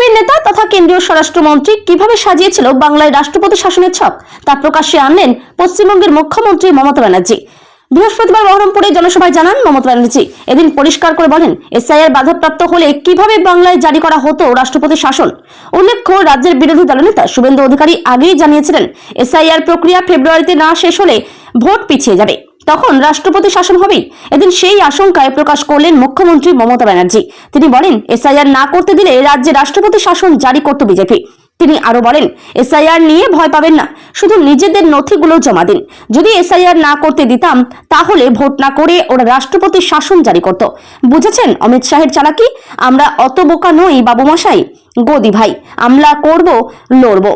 বিজেপির নেতা তথা কেন্দ্রীয় স্বরাষ্ট্রমন্ত্রী কীভাবে সাজিয়েছিল বাংলায় রাষ্ট্রপতি শাসনের ছক, তা প্রকাশ্যে আনলেন পশ্চিমবঙ্গের মুখ্যমন্ত্রী মমতা ব্যানার্জি। বৃহস্পতিবার বহরমপুরে জনসভায় জানান মমতা ব্যানার্জি, এদিন পরিষ্কার করে বলেন, এসআইআর বাধাপ্রাপ্ত হলে কীভাবে বাংলায় জারি করা হতো রাষ্ট্রপতি শাসন? উল্লেখ্য, রাজ্যের বিরোধী দলনেতা শুভেন্দু অধিকারী আগেই জানিয়েছিলেন, এসআইআর প্রক্রিয়া ফেব্রুয়ারিতে না শেষ হলে ভোট পিছিয়ে যাবে। তখন রাষ্ট্রপতি শাসন হবেই। এদিন সেই আশঙ্কায় প্রকাশ করলেন মুখ্যমন্ত্রী মমতা ব্যানার্জি। তিনি বলেন, এসআইআর না করতে দিলে রাজ্যে রাষ্ট্রপতি শাসন জারি করত বিজেপি। তিনি আরও বলেন, এসআইআর নিয়ে ভয় পাবেন না, শুধু নিজেদের নথিগুলো জমা দিন। যদি এসআইআর না করতে দিতাম, তাহলে ভোট না করে ওরা রাষ্ট্রপতি শাসন জারি করত। বুঝেছেন অমিত শাহের চালাকি? আমরা অত বোকা নই বাবু মশাই গদি ভাই আমরা করব, লড়ব।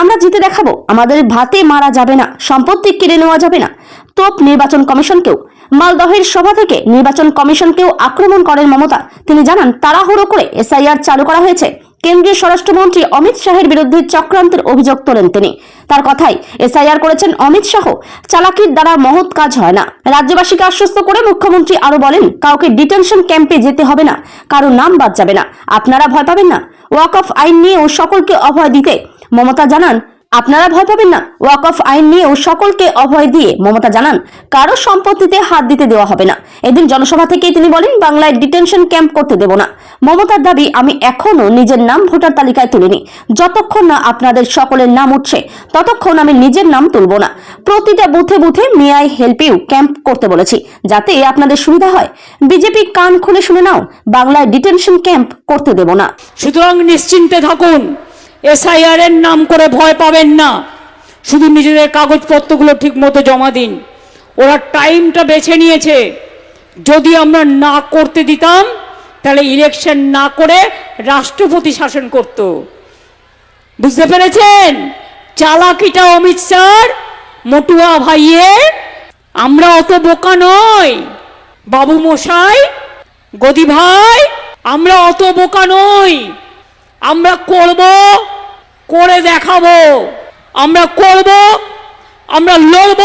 আমরা জিতে দেখাবো, আমাদের ভাতে মারা যাবে না, সম্পত্তি কেড়ে নেওয়া যাবে না। তোপ নির্বাচন কমিশনকেও, মালদহের সভা থেকে নির্বাচন কমিশনকেও আক্রমণ করেন মমতা। তিনি জানান, তাড়াহুড়ো করে এসআইআর চালু করা হয়েছে। কেন্দ্রীয় স্বরাষ্ট্রমন্ত্রী অমিত শাহের বিরুদ্ধে চক্রান্তের অভিযোগ তোলেন তিনি। তার কথাই এসআইআর করেছেন অমিত শাহ। চালাকির দ্বারা মহৎ কাজ হয় না। রাজ্যবাসীকে আশ্বস্ত করে মুখ্যমন্ত্রী আরও বলেন, কাউকে ডিটেনশন ক্যাম্পে যেতে হবে না। কারও নাম বাদ যাবে না। আপনারা ভয় পাবেন না। ওয়াক অফ আইন নিয়েও সকলকে অভয় দিতে মমতা জানান আপনারা ভয় পাবেন না। ওয়াক অফ আইন নিয়েও সকলকে অভয় দিয়ে মমতা জানান, কারও সম্পত্তিতে হাত দিতে দেওয়া হবে না। এদিন জনসভা থেকে তিনি বলেন, বাংলায় ডিটেনশন ক্যাম্প করতে দেব না। মমতার দাবি আমি এখনও নিজের নাম ভোটার তালিকায় তুলিনি। যতক্ষণ না আপনাদের সকলের নাম উঠছে, ততক্ষণ আমি নিজের নাম তুলব না। প্রতিটা বুথে বুথে মিয়াই হেল্প ইউ ক্যাম্প করতে বলেছি, যাতে আপনাদের সুবিধা হয়। বিজেপি কান খুলে শুনে নাও, বাংলায় ডিটেনশন ক্যাম্প করতে দেব না। সুতরাং নিশ্চিন্তে থাকুন। এসআইআর এর নাম করে ভয় পাবেন না। শুধু নিজেদের কাগজপত্রগুলো ঠিক মতো জমা দিন। ওরা টাইমটা বেছে নিয়েছে। যদি আমরা না করতে দিতাম, তাহলে ইলেকশন না করে রাষ্ট্রপতি শাসন করত। বুঝতে পেরেছেন? চালাকিটা অমিত স্যার, মটুয়া ভাইয়ের। আমরা অত বোকা নই। বাবু মশাই, গদি ভাই, আমরা অত বোকা নই। আমরা করব করে দেখাবো। আমরা করব, আমরা লড়ব,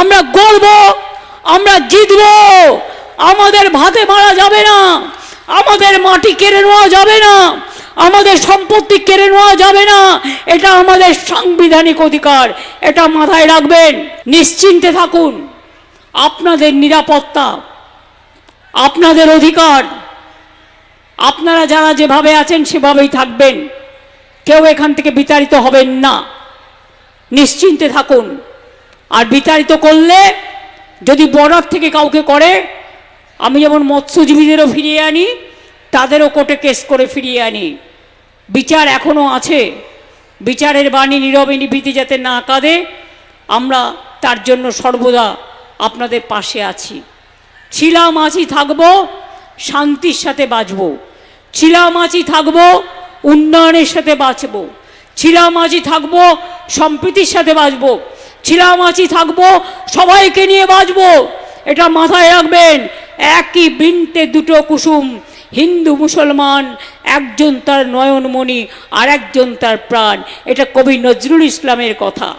আমরা গড়ব, আমরা জিতব। আমাদের ভাতে মারা যাবে না, আমাদের মাটি কেড়ে নেওয়া যাবে না, আমাদের সম্পত্তি কেড়ে নেওয়া যাবে না। এটা আমাদের সাংবিধানিক অধিকার, এটা মাথায় রাখবেন, নিশ্চিন্তে থাকুন। আপনাদের নিরাপত্তা, আপনাদের অধিকার, আপনারা যারা যেভাবে আছেন সেভাবেই থাকবেন। কেউ এখান থেকে বিতাড়িত হবেন না। নিশ্চিন্তে থাকুন। আর বিতাড়িত করলে যদি বর্ডার থেকে কাউকে করে, আমি যেমন মৎস্যজীবীদেরও ফিরিয়ে আনি, তাদেরও কোর্টে কেস করে ফিরিয়ে আনি। বিচার এখনও আছে। বিচারের বাণী নীরবে নিভৃতি যাতে না কাঁদে, আমরা তার জন্য সর্বদা আপনাদের পাশে আছি। ছিলাম, আছি, থাকব, শান্তির সাথে বাঁচব। ছিলাম, আছি, থাকব উন্নয়নের সাথে বাঁচব। ছিলামাঝি থাকব, সম্প্রীতির সাথে বাঁচব। ছিলামাঝি থাকব, সবাইকে নিয়ে বাঁচব। এটা মাথায় রাখবেন, একই বৃন্তে দুটো কুসুম, হিন্দু, মুসলমান, একজন তার নয়নমণি আর একজন তার প্রাণ। এটা কবি নজরুল ইসলামের কথা।